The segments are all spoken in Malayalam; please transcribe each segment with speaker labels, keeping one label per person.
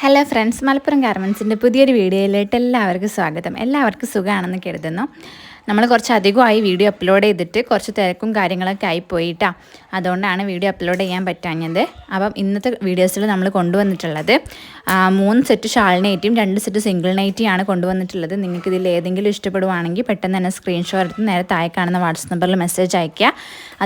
Speaker 1: ഹലോ ഫ്രണ്ട്സ് മലപ്പുറം ഗാർമെൻസിന്റെ പുതിയൊരു വീഡിയോയിലേക്ക് എല്ലാവർക്കും സ്വാഗതം. എല്ലാവർക്കും സുഖമാണെന്ന് കരുതുന്നു. നമ്മൾ കുറച്ച് അധികമായി വീഡിയോ അപ്ലോഡ് ചെയ്തിട്ട് കുറച്ച് തിരക്കും കാര്യങ്ങളൊക്കെ ആയി പോയിട്ടാ അതുകൊണ്ടാണ് വീഡിയോ അപ്ലോഡ് ചെയ്യാൻ പറ്റാഞ്ഞത്. അപ്പം ഇന്നത്തെ വീഡിയോസിൽ നമ്മൾ കൊണ്ടുവന്നിട്ടുള്ളത് മൂന്ന് സെറ്റ് ഷാൾ നൈറ്റിയും രണ്ട് സെറ്റ് സിംഗിൾ നൈറ്റിയാണ് കൊണ്ടുവന്നിട്ടുള്ളത്. നിങ്ങൾക്ക് ഇതിൽ ഏതെങ്കിലും ഇഷ്ടപ്പെടുവാണെങ്കിൽ പെട്ടെന്ന് തന്നെ സ്ക്രീൻഷോട്ട് എടുത്ത് നേരെ താഴെ കാണുന്ന വാട്സപ്പ് നമ്പറിൽ മെസ്സേജ് അയയ്ക്കുക.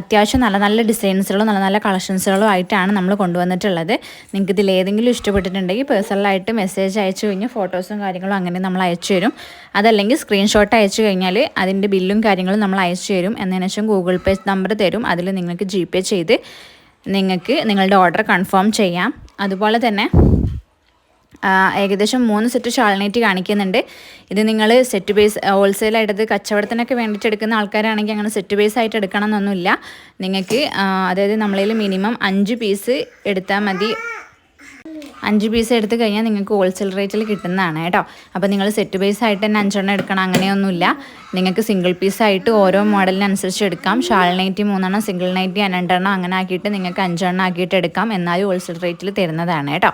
Speaker 1: അത്യാവശ്യം നല്ല നല്ല ഡിസൈൻസുകളും നല്ല നല്ല കളക്ഷൻസുകളും ആയിട്ടാണ് നമ്മൾ കൊണ്ടുവന്നിട്ടുള്ളത്. നിങ്ങൾക്ക് ഇതിൽ ഏതെങ്കിലും ഇഷ്ടപ്പെട്ടിട്ടുണ്ടെങ്കിൽ പേഴ്സണലായിട്ട് മെസ്സേജ് അയച്ചു കഴിഞ്ഞാൽ ഫോട്ടോസും കാര്യങ്ങളും അങ്ങനെ നമ്മൾ അയച്ചു തരും അതല്ലെങ്കിൽ സ്ക്രീൻഷോട്ട് അയച്ചു കഴിഞ്ഞാൽ അതിന്റെ ബില്ലും കാര്യങ്ങളും നമ്മൾ അയച്ചു തരും. എന്നതിന് ശേഷം ഗൂഗിൾ പേ നമ്പർ തരും. അതിൽ നിങ്ങൾക്ക് ജി പേ ചെയ്ത് നിങ്ങൾക്ക് നിങ്ങളുടെ ഓർഡർ കൺഫേം ചെയ്യാം. അതുപോലെ തന്നെ ഏകദേശം മൂന്ന് സെറ്റ് ഷാൾനൈറ്റ് കാണിക്കുന്നുണ്ട്. ഇത് നിങ്ങൾ സെറ്റ് ബേസ് ഹോൾസെയിലായിട്ട് ഇത് കച്ചവടത്തിനൊക്കെ വേണ്ടിയിട്ട് എടുക്കുന്ന ആൾക്കാരാണെങ്കിൽ അങ്ങനെ സെറ്റ് ബേസ് ആയിട്ട് എടുക്കണം എന്നൊന്നുമില്ല നിങ്ങൾക്ക് അതായത് നമ്മളിൽ മിനിമം അഞ്ച് പീസ് എടുത്താൽ മതി. അഞ്ച് പീസ് എടുത്തു കഴിഞ്ഞാൽ നിങ്ങൾക്ക് ഹോൾസെയിൽ റേറ്റിൽ കിട്ടുന്നതാണ് കേട്ടോ. അപ്പോൾ നിങ്ങൾ സെറ്റ് ബേസ് ആയിട്ട് തന്നെ അഞ്ചെണ്ണം എടുക്കണം അങ്ങനെയൊന്നുമില്ല. നിങ്ങൾക്ക് സിംഗിൾ പീസ് ആയിട്ട് ഓരോ മോഡലിനനുസരിച്ച് എടുക്കാം. ഷാൾ നൈറ്റി മൂന്നെണ്ണം സിംഗിൾ നൈറ്റി രണ്ടെണ്ണം അങ്ങനെ ആക്കിയിട്ട് നിങ്ങൾക്ക് അഞ്ചെണ്ണം ആക്കിയിട്ട് എടുക്കാം. എന്നാലും ഹോൾസെയിൽ റേറ്റിൽ തരുന്നതാണ് കേട്ടോ.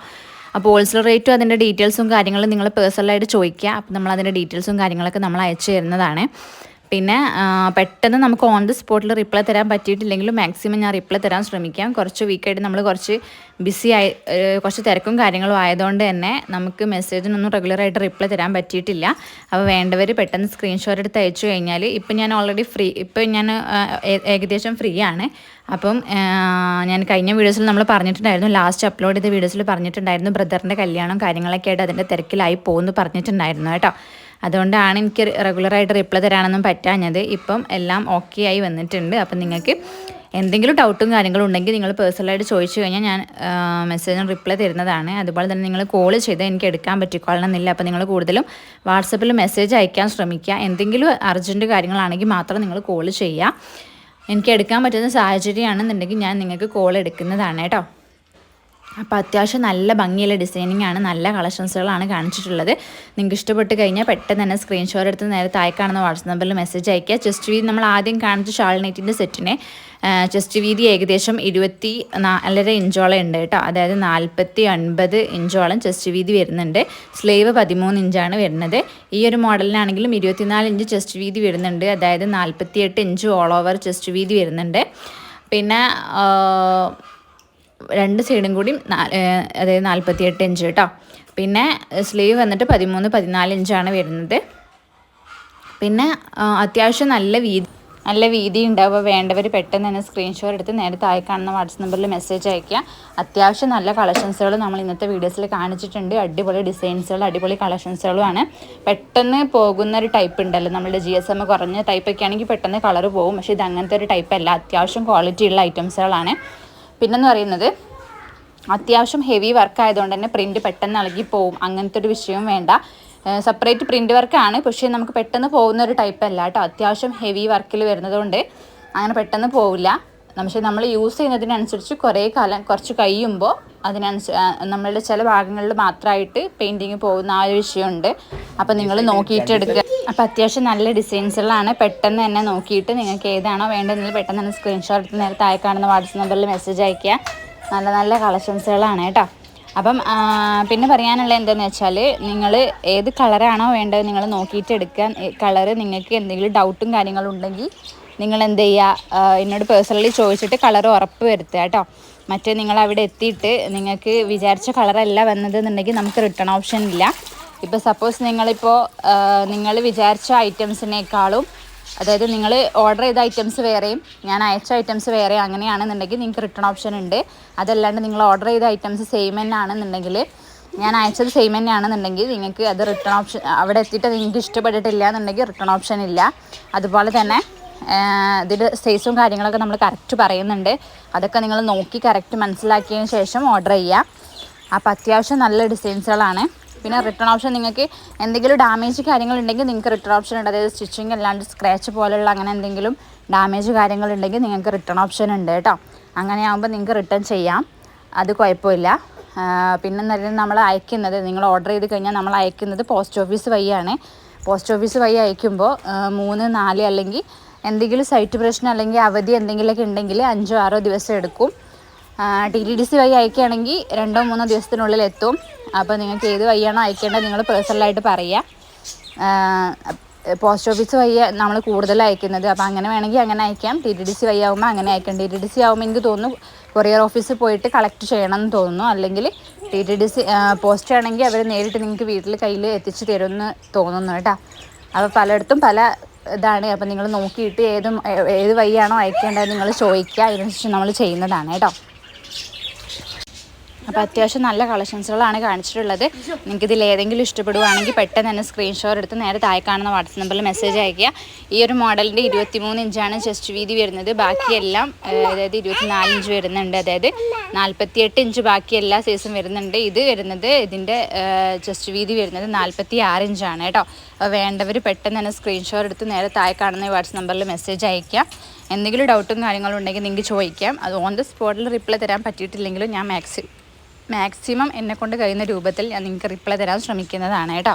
Speaker 1: അപ്പോൾ ഹോൾസെയിൽ റേറ്റും അതിന്റെ ഡീറ്റെയിൽസും കാര്യങ്ങളും നിങ്ങൾ പേഴ്സണലായിട്ട് ചോദിക്കുക. അപ്പോൾ നമ്മൾ അതിന്റെ ഡീറ്റെയിൽസും കാര്യങ്ങളൊക്കെ നമ്മൾ അയച്ചു തരുന്നതാണ്. പിന്നെ പെട്ടെന്ന് നമുക്ക് ഓൺ ദി സ്പോട്ടിൽ റിപ്ലൈ തരാൻ പറ്റിയിട്ടില്ലെങ്കിലും മാക്സിമം ഞാൻ റിപ്ലൈ തരാൻ ശ്രമിക്കാം. കുറച്ച് വീക്കായിട്ട് നമ്മൾ കുറച്ച് ബിസി ആയി കുറച്ച് തിരക്കും കാര്യങ്ങളും ആയതുകൊണ്ട് തന്നെ നമുക്ക് മെസ്സേജിനൊന്നും റെഗുലറായിട്ട് റിപ്ലൈ തരാൻ പറ്റിയിട്ടില്ല. അപ്പോൾ വേണ്ടവർ പെട്ടെന്ന് സ്ക്രീൻഷോട്ട് എടുത്ത് അയച്ചു കഴിഞ്ഞാൽ ഇപ്പം ഞാൻ ഓൾറെഡി ഫ്രീ ഇപ്പം ഞാൻ ഏകദേശം ഫ്രീ ആണ്. അപ്പം ഞാൻ കഴിഞ്ഞ വീഡിയോസിൽ നമ്മൾ പറഞ്ഞിട്ടുണ്ടായിരുന്നു ലാസ്റ്റ് അപ്ലോഡ് ചെയ്ത വീഡിയോസിൽ പറഞ്ഞിട്ടുണ്ടായിരുന്നു ബ്രദറിന്റെ കല്യാണം കാര്യങ്ങളൊക്കെ ആയിട്ട് അതിന്റെ തിരക്കിലായി പോകുമെന്ന് പറഞ്ഞിട്ടുണ്ടായിരുന്നു കേട്ടോ. അതുകൊണ്ടാണ് എനിക്ക് റെഗുലറായിട്ട് റിപ്ലൈ തരാനൊന്നും പറ്റാഞ്ഞത്. ഇപ്പം എല്ലാം ഓക്കെ ആയി വന്നിട്ടുണ്ട്. അപ്പം നിങ്ങൾക്ക് എന്തെങ്കിലും ഡൗട്ടും കാര്യങ്ങളും ഉണ്ടെങ്കിൽ നിങ്ങൾ പേഴ്സണലായിട്ട് ചോദിച്ചു കഴിഞ്ഞാൽ ഞാൻ മെസ്സേജിന് റിപ്ലൈ തരുന്നതാണ്. അതുപോലെ തന്നെ നിങ്ങൾ കോൾ ചെയ്താൽ എനിക്ക് എടുക്കാൻ പറ്റിക്കൊള്ളണമെന്നില്ല. അപ്പോൾ നിങ്ങൾ കൂടുതലും വാട്സപ്പിൽ മെസ്സേജ് അയക്കാൻ ശ്രമിക്കുക. എന്തെങ്കിലും അർജന്റ് കാര്യങ്ങളാണെങ്കിൽ മാത്രം നിങ്ങൾ കോൾ ചെയ്യുക. എനിക്ക് എടുക്കാൻ പറ്റുന്ന സാഹചര്യമാണെന്നുണ്ടെങ്കിൽ ഞാൻ നിങ്ങൾക്ക് കോൾ എടുക്കുന്നതാണ് കേട്ടോ. അപ്പോൾ അത്യാവശ്യം നല്ല ഭംഗിയുള്ള ഡിസൈനിങ് ആണ് നല്ല കളക്ഷൻസുകളാണ് കാണിച്ചിട്ടുള്ളത്. നിങ്ങൾക്ക് ഇഷ്ടപ്പെട്ട് കഴിഞ്ഞാൽ പെട്ടെന്ന് തന്നെ സ്ക്രീൻഷോട്ട് എടുത്ത് നേരെ താഴെ കാണുന്ന വാട്സപ്പ് നമ്പറിൽ മെസ്സേജ് അയക്കുക ചെസ്റ്റ് വീതി നമ്മൾ ആദ്യം കാണിച്ച ഷാൾ നെറ്റിന്റെ സെറ്റിനെ ചെസ്റ്റ് വീതി ഏകദേശം ഇരുപത്തി നാലര ഇഞ്ചോളം ഉണ്ട് കേട്ടോ. അതായത് നാൽപ്പത്തി ഒൻപത് ഇഞ്ചോളം ചെസ്റ്റ് വീതി വരുന്നുണ്ട്. സ്ലേവ് പതിമൂന്ന് ഇഞ്ചാണ് വരുന്നത്. ഈ ഒരു മോഡലിനാണെങ്കിലും ഇരുപത്തിനാല് ഇഞ്ച് ചെസ്റ്റ് വീതി വരുന്നുണ്ട്. അതായത് നാൽപ്പത്തിയെട്ട് ഇഞ്ച് ഓൾ ഓവർ ചെസ്റ്റ് വീതി വരുന്നുണ്ട്. പിന്നെ രണ്ട് സൈഡും കൂടി അതായത് നാൽപ്പത്തിയെട്ട് ഇഞ്ച് കേട്ടോ. പിന്നെ സ്ലീവ് വന്നിട്ട് പതിമൂന്ന് പതിനാല് ഇഞ്ചാണ് വരുന്നത്. പിന്നെ അത്യാവശ്യം നല്ല വീതി നല്ല വീതി ഉണ്ടാവുക വേണ്ടവർ പെട്ടെന്ന് തന്നെ സ്ക്രീൻഷോട്ട് എടുത്ത് നേരെ താഴെ കാണുന്ന വാട്സപ്പ് നമ്പറിൽ മെസ്സേജ് അയക്കുക അത്യാവശ്യം നല്ല കളക്ഷൻസുകൾ നമ്മൾ ഇന്നത്തെ വീഡിയോസിൽ കാണിച്ചിട്ടുണ്ട്. അടിപൊളി ഡിസൈൻസുകൾ അടിപൊളി കളക്ഷൻസുകളുമാണ് പെട്ടെന്ന് പോകുന്ന ഒരു ടൈപ്പ് ഉണ്ടല്ലോ. നമ്മുടെ ജി എസ് എം കുറഞ്ഞ ടൈപ്പൊക്കെ ആണെങ്കിൽ പെട്ടെന്ന് കളർ പോകും. പക്ഷേ ഇത് അങ്ങനത്തെ ഒരു ടൈപ്പ് അല്ല. അത്യാവശ്യം ക്വാളിറ്റി ഉള്ള ഐറ്റംസുകളാണ് പിന്നെന്ന് പറയുന്നത് അത്യാവശ്യം ഹെവി വർക്ക് ആയതുകൊണ്ട് തന്നെ പ്രിന്റ് പെട്ടെന്ന് ഇളകി പോവും അങ്ങനത്തെ ഒരു വിഷയവും വേണ്ട. സെപ്പറേറ്റ് പ്രിന്റ് വർക്കാണ് പക്ഷേ നമുക്ക് പെട്ടെന്ന് പോകുന്ന ഒരു ടൈപ്പ് അല്ല കേട്ടോ. അത്യാവശ്യം ഹെവി വർക്കിൽ വരുന്നതുകൊണ്ട് അങ്ങനെ പെട്ടെന്ന് പോവില്ല. പക്ഷേ നമ്മൾ യൂസ് ചെയ്യുന്നതിനനുസരിച്ച് കുറേ കാലം കുറച്ച് കഴിയുമ്പോൾ അതിനനുസരിച്ച് നമ്മളുടെ ചില ഭാഗങ്ങളിൽ മാത്രമായിട്ട് പെയിന്റിങ് പോകുന്ന ആ ഒരു വിഷയമുണ്ട്. അപ്പോൾ നിങ്ങൾ നോക്കിയിട്ട് എടുക്കുക അപ്പോൾ അത്യാവശ്യം നല്ല ഡിസൈൻസുകളാണ്. പെട്ടെന്ന് തന്നെ നോക്കിയിട്ട് നിങ്ങൾക്ക് ഏതാണോ വേണ്ടതെന്ന് പെട്ടെന്ന് തന്നെ സ്ക്രീൻഷോട്ട് എടുത്ത് നേരെ താഴെ കാണുന്ന വാട്സപ്പ് നമ്പറിൽ മെസ്സേജ് അയക്കുക നല്ല നല്ല കളക്ഷൻസുകളാണ് കേട്ടോ. അപ്പം പിന്നെ പറയാനുള്ള എന്താണെന്ന് വെച്ചാൽ നിങ്ങൾ ഏത് കളറാണോ വേണ്ടത് നിങ്ങൾ നോക്കിയിട്ട് എടുക്കാൻ കളറ് നിങ്ങൾക്ക് എന്തെങ്കിലും ഡൗട്ടും കാര്യങ്ങളും ഉണ്ടെങ്കിൽ നിങ്ങൾ എന്ത് ചെയ്യുക? എന്നോട് പേഴ്സണലി ചോദിച്ചിട്ട് കളർ ഉറപ്പ് വരുത്തുക കേട്ടോ. മറ്റേ നിങ്ങൾ അവിടെ എത്തിയിട്ട് നിങ്ങൾക്ക് വിചാരിച്ച കളറല്ല വന്നതെന്നുണ്ടെങ്കിൽ നമുക്ക് റിട്ടേൺ ഓപ്ഷൻ ഇല്ല. ഇപ്പോൾ സപ്പോസ് നിങ്ങളിപ്പോൾ നിങ്ങൾ വിചാരിച്ച ഐറ്റംസിനേക്കാളും അതായത് നിങ്ങൾ ഓർഡർ ചെയ്ത ഐറ്റംസ് വേറെയും ഞാൻ അയച്ച ഐറ്റംസ് വേറെ അങ്ങനെയാണെന്നുണ്ടെങ്കിൽ നിങ്ങൾക്ക് റിട്ടേൺ ഓപ്ഷൻ ഉണ്ട്. അതല്ലാണ്ട് നിങ്ങൾ ഓർഡർ ചെയ്ത ഐറ്റംസ് സെയിം തന്നെ ആണെന്നുണ്ടെങ്കിൽ ഞാൻ അയച്ചത് സെയിം തന്നെയാണെന്നുണ്ടെങ്കിൽ നിങ്ങൾക്ക് അത് റിട്ടേൺ ഓപ്ഷൻ അവിടെ എത്തിയിട്ട് നിങ്ങൾക്ക് ഇഷ്ടപ്പെട്ടിട്ടില്ല എന്നുണ്ടെങ്കിൽ റിട്ടേൺ ഓപ്ഷൻ ഇല്ല. അതുപോലെ തന്നെ ഇതിന്റെ സൈസും കാര്യങ്ങളൊക്കെ നമ്മൾ കറക്റ്റ് പറയുന്നുണ്ട്. അതൊക്കെ നിങ്ങൾ നോക്കി കറക്റ്റ് മനസ്സിലാക്കിയതിന് ശേഷം ഓർഡർ ചെയ്യുക അപ്പോൾ അത്യാവശ്യം നല്ല ഡിസൈൻസുകളാണ് പിന്നെ റിട്ടേൺ ഓപ്ഷൻ നിങ്ങൾക്ക് എന്തെങ്കിലും ഡാമേജ് കാര്യങ്ങളുണ്ടെങ്കിൽ നിങ്ങൾക്ക് റിട്ടേൺ ഓപ്ഷൻ ഉണ്ട്. അതായത് സ്റ്റിച്ചിങ് അല്ലാണ്ട് സ്ക്രാച്ച് പോലെയുള്ള അങ്ങനെ എന്തെങ്കിലും ഡാമേജ് കാര്യങ്ങളുണ്ടെങ്കിൽ നിങ്ങൾക്ക് റിട്ടേൺ ഓപ്ഷൻ ഉണ്ട് കേട്ടോ. അങ്ങനെയാകുമ്പോൾ നിങ്ങൾക്ക് റിട്ടേൺ ചെയ്യാം. അത് കുഴപ്പമില്ല. പിന്നെ നല്ല നമ്മൾ അയക്കുന്നത് നിങ്ങൾ ഓർഡർ ചെയ്ത് കഴിഞ്ഞാൽ നമ്മൾ അയക്കുന്നത് പോസ്റ്റ് ഓഫീസ് വഴിയാണ്. പോസ്റ്റ് ഓഫീസ് വഴി അയക്കുമ്പോൾ മൂന്ന് നാല് അല്ലെങ്കിൽ എന്തെങ്കിലും സൈറ്റ് പ്രശ്നം അല്ലെങ്കിൽ അവധി എന്തെങ്കിലുമൊക്കെ ഉണ്ടെങ്കിൽ അഞ്ചോ ആറോ ദിവസം എടുക്കും. ടി ഡി സി വഴി അയക്കുകയാണെങ്കിൽ രണ്ടോ മൂന്നോ ദിവസത്തിനുള്ളിൽ എത്തും. അപ്പോൾ നിങ്ങൾക്ക് ഏത് വഴിയാണോ അയക്കേണ്ടത് നിങ്ങൾ പേഴ്സണലായിട്ട് പറയുക. പോസ്റ്റ് ഓഫീസ് വഴി നമ്മൾ കൂടുതൽ അയക്കുന്നത്. അപ്പോൾ അങ്ങനെ വേണമെങ്കിൽ അങ്ങനെ അയക്കാം. ടി ഡി ഡി സി വഴി ആകുമ്പോൾ അങ്ങനെ അയക്കാം. ടി ഡി ഡി സി ആകുമ്പോൾ എനിക്ക് തോന്നുന്നു കൊറിയർ ഓഫീസിൽ പോയിട്ട് കളക്ട് ചെയ്യണം എന്ന് തോന്നുന്നു. അല്ലെങ്കിൽ T D D C post ആണെങ്കിൽ അവർ നേരിട്ട് നിങ്ങൾക്ക് വീട്ടിൽ കയ്യിൽ എത്തിച്ച് തരുമെന്ന് തോന്നുന്നു കേട്ടോ. അപ്പോൾ പലയിടത്തും പല ഇതാണ്. അപ്പോൾ നിങ്ങൾ നോക്കിയിട്ട് ഏത് ഏത് വഴിയാണോ അയക്കേണ്ടത് നിങ്ങൾ ചോദിക്കുക. അതിനനുസരിച്ച് നമ്മൾ ചെയ്യുന്നതാണ് കേട്ടോ. അപ്പോൾ അത്യാവശ്യം നല്ല കളക്ഷൻസുകളാണ് കാണിച്ചിട്ടുള്ളത്. നിങ്ങൾക്ക് ഇതിൽ ഏതെങ്കിലും ഇഷ്ടപ്പെടുവാണെങ്കിൽ പെട്ടെന്ന് തന്നെ സ്ക്രീൻഷോട്ട് എടുത്ത് നേരെ താഴെ കാണുന്ന വാട്സപ്പ് നമ്പറിൽ മെസ്സേജ് അയക്കുക ഈ ഒരു മോഡലിന്റെ ഇരുപത്തിമൂന്ന് ഇഞ്ചാണ് ചെസ്റ്റ് വീതി വരുന്നത്. ബാക്കിയെല്ലാം അതായത് ഇരുപത്തിനാല് ഇഞ്ച് വരുന്നുണ്ട്. അതായത് നാൽപ്പത്തിയെട്ട് ഇഞ്ച് ബാക്കി എല്ലാ സൈസും വരുന്നുണ്ട്. ഇത് വരുന്നത് ഇതിന്റെ ചെസ്റ്റ് വീതി വരുന്നത് നാൽപ്പത്തി ആറ് ഇഞ്ചാണ് കേട്ടോ. അപ്പോൾ വേണ്ടവർ പെട്ടെന്ന് തന്നെ സ്ക്രീൻഷോട്ട് എടുത്ത് നേരെ താഴെ കാണുന്ന വാട്സപ്പ് നമ്പറിൽ മെസ്സേജ് അയക്കുക എന്തെങ്കിലും ഡൗട്ടും കാര്യങ്ങളും ഉണ്ടെങ്കിൽ നിങ്ങൾക്ക് ചോദിക്കാം. അത് ഓൺ ദ സ്പോട്ടിൽ റിപ്ലൈ തരാൻ പറ്റിയിട്ടില്ലെങ്കിലും ഞാൻ മാക്സി മാക്സിമം എന്നെക്കൊണ്ട് കഴിയുന്ന രൂപത്തിൽ ഞാൻ നിങ്ങൾക്ക് റിപ്ലൈ തരാൻ ശ്രമിക്കുന്നതാണ് കേട്ടോ.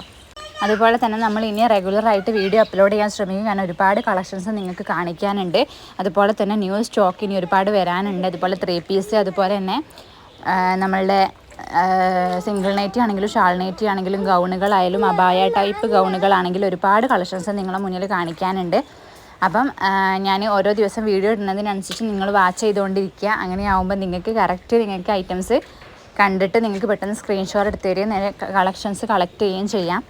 Speaker 1: അതുപോലെ തന്നെ നമ്മൾ ഇനി റെഗുലറായിട്ട് വീഡിയോ അപ്ലോഡ് ചെയ്യാൻ ശ്രമിക്കും. കാരണം ഒരുപാട് കളക്ഷൻസ് നിങ്ങൾക്ക് കാണിക്കാനുണ്ട്. അതുപോലെ തന്നെ ന്യൂ സ്റ്റോക്ക് ഇനി ഒരുപാട് വരാനുണ്ട്. അതുപോലെ ത്രീ പീസ് അതുപോലെ തന്നെ നമ്മളുടെ സിംഗിൾ നൈറ്റി ആണെങ്കിലും ഷാൾ നൈറ്റി ആണെങ്കിലും ഗൗണുകളായാലും അബായ ടൈപ്പ് ഗൗണുകളാണെങ്കിലും ഒരുപാട് കളക്ഷൻസ് നിങ്ങളുടെ മുന്നിൽ കാണിക്കാനുണ്ട്. അപ്പം ഞാൻ ഓരോ ദിവസം വീഡിയോ ഇടുന്നതിനനുസരിച്ച് നിങ്ങൾ വാച്ച് ചെയ്തുകൊണ്ടിരിക്കുക. അങ്ങനെയാവുമ്പോൾ നിങ്ങൾക്ക് കറക്റ്റ് നിങ്ങൾക്ക് ഐറ്റംസ് കണ്ടിട്ട് നിങ്ങൾക്ക് പെട്ടെന്ന് സ്ക്രീൻഷോട്ട് എടുത്ത് തരികയും നേരെ കളക്ഷൻസ് കളക്ട് ചെയ്യുകയും ചെയ്യാം.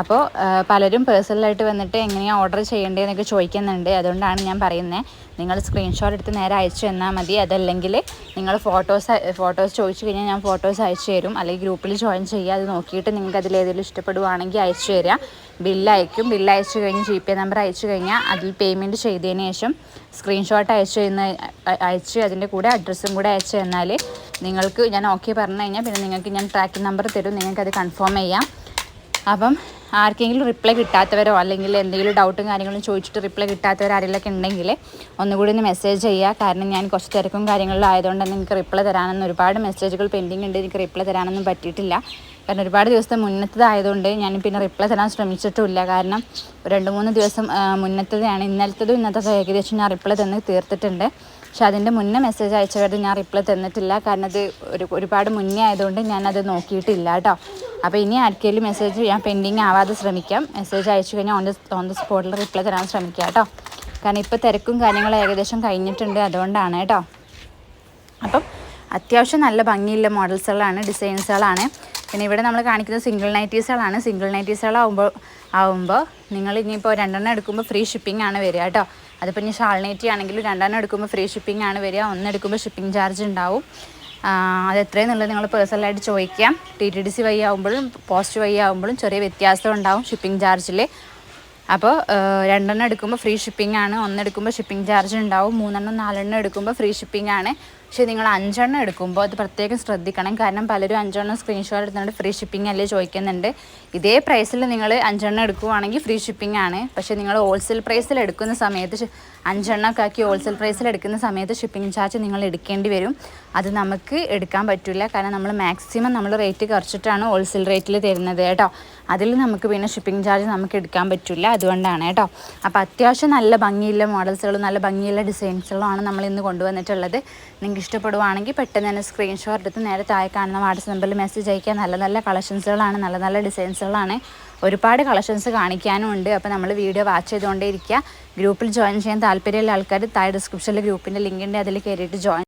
Speaker 1: അപ്പോൾ പലരും പേഴ്സണലായിട്ട് വന്നിട്ട് എങ്ങനെയാണ് ഓർഡർ ചെയ്യേണ്ടതെന്നൊക്കെ ചോദിക്കുന്നുണ്ട്. അതുകൊണ്ടാണ് ഞാൻ പറയുന്നത് നിങ്ങൾ സ്ക്രീൻഷോട്ട് എടുത്ത് നേരെ അയച്ചു തന്നാൽ മതി. അതല്ലെങ്കിൽ നിങ്ങൾ ഫോട്ടോസ് ഫോട്ടോസ് ചോദിച്ചു കഴിഞ്ഞാൽ ഞാൻ ഫോട്ടോസ് അയച്ചു തരും. അല്ലെങ്കിൽ ഗ്രൂപ്പിൽ ജോയിൻ ചെയ്യുക. അത് നോക്കിയിട്ട് നിങ്ങൾക്ക് അതിൽ ഏതെങ്കിലും ഇഷ്ടപ്പെടുവാണെങ്കിൽ അയച്ചു തരിക ബില്ല് അയക്കും. ബില്ല് അയച്ചു കഴിഞ്ഞ് ജി പേ നമ്പർ അയച്ചു കഴിഞ്ഞാൽ അതിൽ പേയ്മെന്റ് ചെയ്തതിന് ശേഷം സ്ക്രീൻഷോട്ട് അയച്ചു തരുന്ന അയച്ച് അതിന്റെ കൂടെ അഡ്രസ്സും കൂടെ അയച്ചു തന്നാൽ നിങ്ങൾക്ക് ഞാൻ ഓക്കെ പറഞ്ഞു കഴിഞ്ഞാൽ പിന്നെ നിങ്ങൾക്ക് ഞാൻ ട്രാക്കിംഗ് നമ്പർ തരും നിങ്ങൾക്കത് കൺഫേം ചെയ്യാം. അപ്പം ആർക്കെങ്കിലും റിപ്ലൈ കിട്ടാത്തവരോ അല്ലെങ്കിൽ എന്തെങ്കിലും ഡൗട്ടും കാര്യങ്ങളും ചോദിച്ചിട്ട് റിപ്ലൈ കിട്ടാത്തവരോ ആരെങ്കിലൊക്കെ ഉണ്ടെങ്കിൽ ഒന്നുകൂടി ഒന്ന് മെസ്സേജ് ചെയ്യുക. കാരണം ഞാൻ കുറച്ച് തിരക്കും കാര്യങ്ങളിലും ആയതുകൊണ്ട് തന്നെ എനിക്ക് റിപ്ലൈ തരാനൊന്നും ഒരുപാട് മെസ്സേജുകൾ പെൻഡിങ് ഉണ്ട് എനിക്ക് റിപ്ലൈ തരാനൊന്നും പറ്റിയിട്ടില്ല. കാരണം ഒരുപാട് ദിവസത്തെ മുന്നത്തതായതുകൊണ്ട് ഞാൻ പിന്നെ റിപ്ലൈ തരാൻ ശ്രമിച്ചിട്ടുമില്ല. കാരണം രണ്ട് മൂന്ന് ദിവസം മുന്നത്തതാണ് ഇന്നലത്തതും ഇന്നത്തെ ഏകദേശം ഞാൻ റിപ്ലൈ തന്നെ തീർത്തിട്ടുണ്ട്. പക്ഷെ അതിന്റെ മുന്നേ മെസ്സേജ് അയച്ചവരുടെ ഞാൻ റിപ്ലൈ തന്നിട്ടില്ല. കാരണം അത് ഒരു ഒരുപാട് മുന്നേ ആയതുകൊണ്ട് ഞാനത് നോക്കിയിട്ടില്ല കേട്ടോ. അപ്പോൾ ഇനി ആർക്കെങ്കിലും മെസ്സേജ് ഞാൻ പെൻഡിങ് ആവാതെ ശ്രമിക്കാം. മെസ്സേജ് അയച്ചു കഴിഞ്ഞാൽ ഓൺ ദ ഓൺ ദ സ്പോട്ടിൽ റിപ്ലൈ തരാൻ ശ്രമിക്കാം കേട്ടോ. കാരണം ഇപ്പോൾ തിരക്കും കാര്യങ്ങളും ഏകദേശം കഴിഞ്ഞിട്ടുണ്ട് അതുകൊണ്ടാണ് കേട്ടോ. അപ്പം അത്യാവശ്യം നല്ല ഭംഗിയുള്ള മോഡൽസുകളാണ് ഡിസൈൻസുകളാണ്. പിന്നെ ഇവിടെ നമ്മൾ കാണിക്കുന്നത് സിംഗിൾ നൈറ്റീസുകളാണ്. സിംഗിൾ നൈറ്റീസുകളാവുമ്പോൾ ആവുമ്പോൾ നിങ്ങൾ ഇനിയിപ്പോൾ രണ്ടെണ്ണം എടുക്കുമ്പോൾ ഫ്രീ ഷിപ്പിംഗ് ആണ് വരിക കേട്ടോ. അതിപ്പോൾ ഇനി ഷാൾനേറ്റി ആണെങ്കിലും രണ്ടെണ്ണം എടുക്കുമ്പോൾ ഫ്രീ ഷിപ്പിംഗ് ആണ് വരിക. ഒന്നെടുക്കുമ്പോൾ ഷിപ്പിംഗ് ചാർജ് ഉണ്ടാവും. അത് എത്രയെന്നുള്ളത് നിങ്ങൾ പേഴ്സണലായിട്ട് ചോദിക്കാം. ടി ടി ഡി സി വഴി ആകുമ്പോഴും പോസ്റ്റ് വഴി ആകുമ്പോഴും ചെറിയ വ്യത്യാസം ഉണ്ടാവും ഷിപ്പിംഗ് ചാർജിൽ അപ്പോൾ രണ്ടെണ്ണം എടുക്കുമ്പോൾ ഫ്രീ ഷിപ്പിംഗ് ആണ്. ഒന്നെടുക്കുമ്പോൾ ഷിപ്പിംഗ് ചാർജ് ഉണ്ടാവും. മൂന്നെണ്ണം നാലെണ്ണം എടുക്കുമ്പോൾ ഫ്രീ ഷിപ്പിംഗ് ആണ്. പക്ഷേ നിങ്ങൾ അഞ്ചെണ്ണം എടുക്കുമ്പോൾ അത് പ്രത്യേകം ശ്രദ്ധിക്കണം. കാരണം പലരും അഞ്ചെണ്ണം സ്ക്രീൻഷോട്ട് എടുത്തുകൊണ്ട് ഫ്രീ ഷിപ്പിംഗ് അല്ലേ ചോദിക്കുന്നുണ്ട്. ഇതേ പ്രൈസിൽ നിങ്ങൾ അഞ്ചെണ്ണം എടുക്കുവാണെങ്കിൽ ഫ്രീ ഷിപ്പിംഗ് ആണ്. പക്ഷേ നിങ്ങൾ ഹോൾസെയിൽ പ്രൈസിൽ എടുക്കുന്ന സമയത്ത് അഞ്ചെണ്ണം അഞ്ചെണ്ണമൊക്കെ ആക്കി ഹോൾസെയിൽ പ്രൈസിൽ എടുക്കുന്ന സമയത്ത് ഷിപ്പിംഗ് ചാർജ് നിങ്ങൾ എടുക്കേണ്ടി വരും. അത് നമുക്ക് എടുക്കാൻ പറ്റില്ല കാരണം നമ്മൾ മാക്സിമം നമ്മൾ റേറ്റ് കുറച്ചിട്ടാണ് ഹോൾസെയിൽ റേറ്റിൽ തരുന്നത് കേട്ടോ. അതിൽ നമുക്ക് പിന്നെ ഷിപ്പിംഗ് ചാർജ് നമുക്ക് എടുക്കാൻ പറ്റില്ല അതുകൊണ്ടാണ് കേട്ടോ. അപ്പോൾ അത്യാവശ്യം നല്ല ഭംഗിയുള്ള മോഡൽസുകളും നല്ല ഭംഗിയുള്ള ഡിസൈൻസുകളുമാണ് നമ്മൾ ഇന്ന് കൊണ്ടുവന്നിട്ടുള്ളത്. നിങ്ങൾക്ക് ഇഷ്ടപ്പെടുവാണെങ്കിൽ പെട്ടെന്ന് തന്നെ സ്ക്രീൻഷോട്ട് എടുത്ത് നേരെ താഴെ കാണുന്ന വാട്സപ്പ് നമ്പറിൽ മെസ്സേജ് അയക്കുക. നല്ല നല്ല കളക്ഷൻസുകളാണ് നല്ല നല്ല ഡിസൈൻസുകളാണ് ഒരുപാട് കളക്ഷൻസ് കാണിക്കാനും ഉണ്ട്. അപ്പോൾ നമ്മൾ വീഡിയോ വാച്ച് ചെയ്തുകൊണ്ടേ ഇരിക്കുക. ഗ്രൂപ്പിൽ ജോയിൻ ചെയ്യാൻ താല്പര്യമുള്ള ആൾക്കാർ താഴെ ഡിസ്ക്രിപ്ഷനിൽ ഗ്രൂപ്പിന്റെ ലിങ്ക് അതിൽ കയറിയിട്ട് ജോയിൻ